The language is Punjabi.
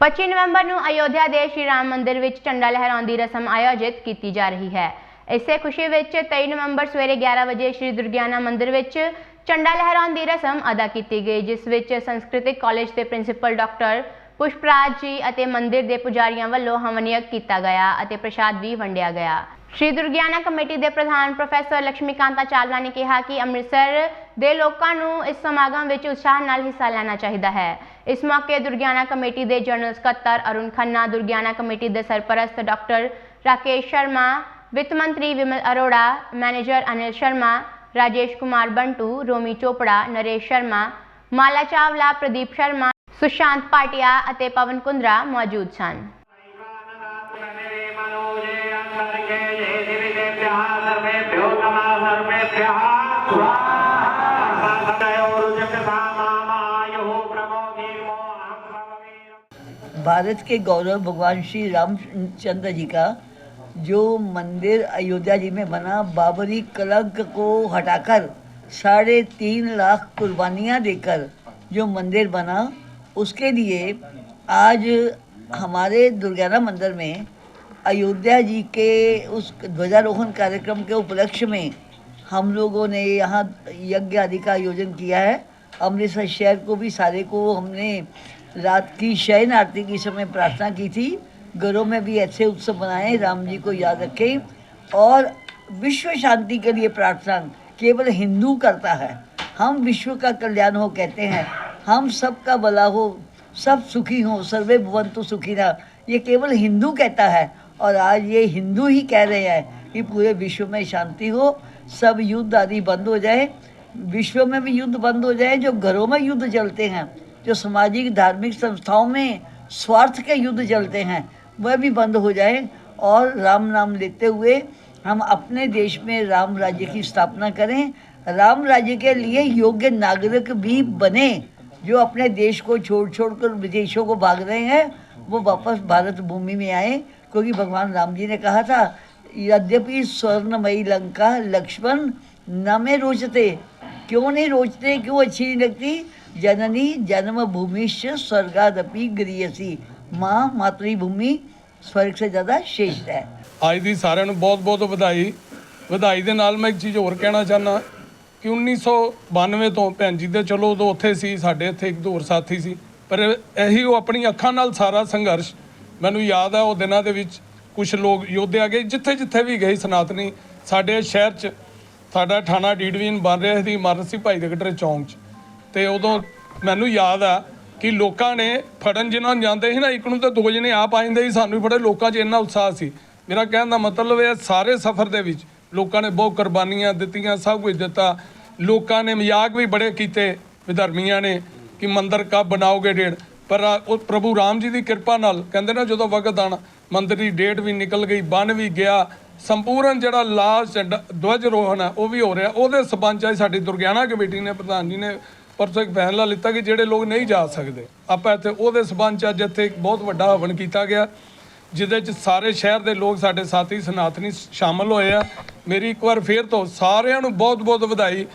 25 ਨਵੰਬਰ ਨੂੰ ਅਯੋਧਿਆ ਦੇ ਸ਼੍ਰੀ ਰਾਮ ਮੰਦਿਰ ਵਿੱਚ ਝੰਡਾ ਲਹਿਰਾਉਣ ਦੀ ਰਸਮ ਆਯੋਜਿਤ ਕੀਤੀ ਜਾ ਰਹੀ ਹੈ ਇਸੇ ਖੁਸ਼ੀ ਵਿੱਚ 23 ਨਵੰਬਰ ਸਵੇਰੇ 11 ਵਜੇ ਸ਼੍ਰੀ ਦੁਰਗਿਆਨਾ ਮੰਦਿਰ ਵਿੱਚ ਝੰਡਾ ਲਹਿਰਾਉਣ ਦੀ ਰਸਮ ਅਦਾ ਕੀਤੀ ਗਈ ਜਿਸ ਵਿੱਚ ਸੰਸਕ੍ਰਿਤਿਕ ਕਾਲਜ ਦੇ ਪ੍ਰਿੰਸੀਪਲ ਡਾਕਟਰ ਪੁਸ਼ਪਰਾਜ ਜੀ ਅਤੇ ਮੰਦਿਰ ਦੇ ਪੁਜਾਰੀਆਂ ਵੱਲੋਂ ਹਵਨਯਗ ਕੀਤਾ ਗਿਆ ਅਤੇ ਪ੍ਰਸ਼ਾਦ ਵੀ ਵੰਡਿਆ ਗਿਆ ਸ਼੍ਰੀ ਦੁਰਗਿਆਨਾ ਕਮੇਟੀ ਦੇ ਪ੍ਰਧਾਨ ਪ੍ਰੋਫੈਸਰ ਲక్ష్ਮੀਕਾਂਤਾ ਚਾਵਲਾ ਨੇ ਕਿਹਾ ਕਿ ਅੰਮ੍ਰਿਤਸਰ ਦੇ ਲੋਕਾਂ ਨੂੰ ਇਸ ਸਮਾਗਮ ਵਿੱਚ ਉਤਸ਼ਾਹ ਨਾਲ ਹਿੱਸਾ ਲੈਣਾ ਚਾਹੀਦਾ ਹੈ। ਇਸ ਮੌਕੇ ਦੁਰਗਿਆਨਾ ਕਮੇਟੀ ਦੇ ਜਨਰਲ ਸਕੱਤਰ ਅਰੁਣ ਖੰਨਾ, ਦੁਰਗਿਆਨਾ ਕਮੇਟੀ ਦੇ ਸਰਪ੍ਰਸਤ ਡਾਕਟਰ ਰਾਕੇਸ਼ ਸ਼ਰਮਾ, ਵਿੱਤ ਮੰਤਰੀ ਵਿਮਲ ਅਰੋੜਾ, ਮੈਨੇਜਰ ਅਨਿਲ ਸ਼ਰਮਾ, ਰਾਜੇਸ਼ ਕੁਮਾਰ ਬੰਟੂ, ਰੋਮੀ ਚੋਪੜਾ, ਨਰੇਸ਼ ਸ਼ਰਮਾ, ਮਾਲਾ ਚਾਵਲਾ, ਪ੍ਰਦੀਪ ਸ਼ਰਮਾ, ਸੁਸ਼ਾਂਤ ਪਾਟਿਆ ਅਤੇ ਪਵਨ ਕੁੰਦਰਾ ਮੌਜੂਦ ਸਨ। भारत के गौरव भगवान श्री रामचंद्र जी का जो मंदिर अयोध्या जी में बना, बाबरी कलंक को हटाकर साढ़े तीन लाख कुर्बानियाँ देकर जो मंदिर बना, उसके लिए आज हमारे दुर्गाना मंदिर में अयोध्या जी के उस ध्वजारोहण कार्यक्रम के उपलक्ष्य में हम लोगों ने यहाँ यज्ञ आदि का आयोजन किया है। अमृतसर शहर को भी, सारे को हमने रात की शयन आरती के समय प्रार्थना की थी। घरों में भी ऐसे उत्सव बनाए राम जी को याद रखें। और विश्व शांति के लिए प्रार्थना केवल हिंदू करता है। हम विश्व का कल्याण हो कहते हैं। हम सबका भला हो, सब सुखी हो, सर्वे भवंतु सुखीना ये केवल हिंदू कहता है और आज ये हिंदू ही कह रहे हैं कि पूरे विश्व में शांति हो। सब युद्ध आदि बंद हो जाए विश्व में भी युद्ध बंद हो जाए जो घरों में युद्ध चलते हैं जो सामाजिक धार्मिक संस्थाओं में स्वार्थ के युद्ध चलते हैं वह भी बंद हो जाए और राम नाम लेते हुए हम अपने देश में राम राज्य की स्थापना करें राम राज्य के लिए योग्य नागरिक भी बने जो अपने देश को छोड़ छोड़ कर विदेशों को भाग रहे हैं वो वापस भारत भूमि में आए क्योंकि भगवान राम जी ने कहा था यद्यपि स्वर्णमयी लंका लक्ष्मण न में रोचते क्यों नहीं रोचते क्यों अच्छी नहीं लगती जननी जन्म भूमिश्च स्वर्गादपि गृहसी माँ मातृभूमि स्वर्ग से ज़्यादा श्रेष्ठ है ਅੱਜ ਦੀ ਸਾਰਿਆਂ ਨੂੰ ਬਹੁਤ-ਬਹੁਤ ਵਧਾਈ ਵਧਾਈ ਦੇ ਨਾਲ ਮੈਂ ਇੱਕ ਚੀਜ਼ ਹੋਰ ਕਹਿਣਾ ਚਾਹਨਾ ਕਿ 1992 ਤੋਂ ਭੈਣ ਜੀ ਦੇ ਚਲੋ ਉਦੋਂ ਉੱਥੇ ਸੀ ਸਾਡੇ ਇੱਥੇ ਇੱਕ ਦੋ ਹੋਰ ਸਾਥੀ ਸੀ ਪਰ ਇਹੀ ਉਹ ਆਪਣੀ ਅੱਖਾਂ ਨਾਲ ਸਾਰਾ ਸੰਘਰਸ਼ ਮੈਨੂੰ ਯਾਦ ਆ ਉਹ ਦਿਨਾਂ ਦੇ ਵਿੱਚ ਕੁਝ ਲੋਕ ਯੋਧੇ ਆ ਗਏ, ਜਿੱਥੇ ਜਿੱਥੇ ਵੀ ਗਏ ਸਨਾਤਨੀ, ਸਾਡੇ ਸ਼ਹਿਰ 'ਚ ਸਾਡਾ ਥਾਣਾ ਡੀ ਡਿਵੀਜ਼ਨ ਬਣ ਰਿਹਾ ਸੀ ਇਮਾਰਤ ਸੀ ਭਾਈ ਦਗਟਰੇ ਚੌਂਕ 'ਚ। ਤੇ ਉਦੋਂ ਮੈਨੂੰ ਯਾਦ ਆ ਕਿ ਲੋਕਾਂ ਨੇ ਫੜਨ ਜਿਨ੍ਹਾਂ ਨੂੰ ਜਾਂਦੇ ਸੀ ਨਾ, ਇੱਕ ਨੂੰ ਤਾਂ ਦੋ ਜਣੇ ਆਪ ਆ ਜਾਂਦੇ ਸੀ, ਸਾਨੂੰ ਵੀ ਫੜੇ, ਲੋਕਾਂ 'ਚ ਇੰਨਾ ਉਤਸ਼ਾਹ ਸੀ। ਮੇਰਾ ਕਹਿਣ ਦਾ ਮਤਲਬ ਇਹ ਸਾਰੇ ਸਫ਼ਰ ਦੇ ਵਿੱਚ ਲੋਕਾਂ ਨੇ ਬਹੁਤ ਕੁਰਬਾਨੀਆਂ ਦਿੱਤੀਆਂ, ਸਭ ਕੁਝ ਦਿੱਤਾ। ਲੋਕਾਂ ਨੇ ਮਜ਼ਾਕ ਵੀ ਬੜੇ ਕੀਤੇ ਵਿਧਰਮੀਆਂ ਨੇ ਕਿ ਮੰਦਰ ਕਬ ਬਣਾਓਗੇ ਡੇਢ। ਪਰ ਉਹ ਪ੍ਰਭੂ ਰਾਮ ਜੀ ਦੀ ਕਿਰਪਾ ਨਾਲ, ਕਹਿੰਦੇ ਨਾ ਜਦੋਂ ਵਕਤ ਆਣਾ ਮੰਤਰੀ ਡੇਟ ਵੀ ਨਿਕਲ ਗਈ ਬਣ ਵੀ ਗਿਆ। ਸੰਪੂਰਨ ਜਿਹੜਾ ਲਾਸਟ ਦਵਜ ਰੋਹਣ ਹੈ, ਉਹ ਵੀ ਹੋ ਰਿਹਾ। ਉਹਦੇ ਸਬੰਧ ਚ ਅੱਜ ਸਾਡੀ ਦੁਰਗਿਆਨਾ ਕਮੇਟੀ ਨੇ, ਪ੍ਰਧਾਨ ਜੀ ਨੇ ਪਰਸੋਂ ਇੱਕ ਫੈਸਲਾ ਲਿੱਤਾ ਕਿ ਜਿਹੜੇ ਲੋਕ ਨਹੀਂ ਜਾ ਸਕਦੇ, ਆਪਾਂ ਇੱਥੇ ਉਹਦੇ ਸਬੰਧ ਚ ਅੱਜ ਇੱਥੇ ਇੱਕ ਬਹੁਤ ਵੱਡਾ ਹਵਨ ਕੀਤਾ ਗਿਆ, ਜਿਹਦੇ ਚ ਸਾਰੇ ਸ਼ਹਿਰ ਦੇ ਲੋਕ ਸਾਡੇ ਸਾਥੀ ਸਨਾਤਨੀ ਸ਼ਾਮਲ ਹੋਏ ਆ। ਮੇਰੀ ਇੱਕ ਵਾਰ ਫੇਰ ਤੋਂ ਸਾਰਿਆਂ ਨੂੰ ਬਹੁਤ ਬਹੁਤ ਵਧਾਈ।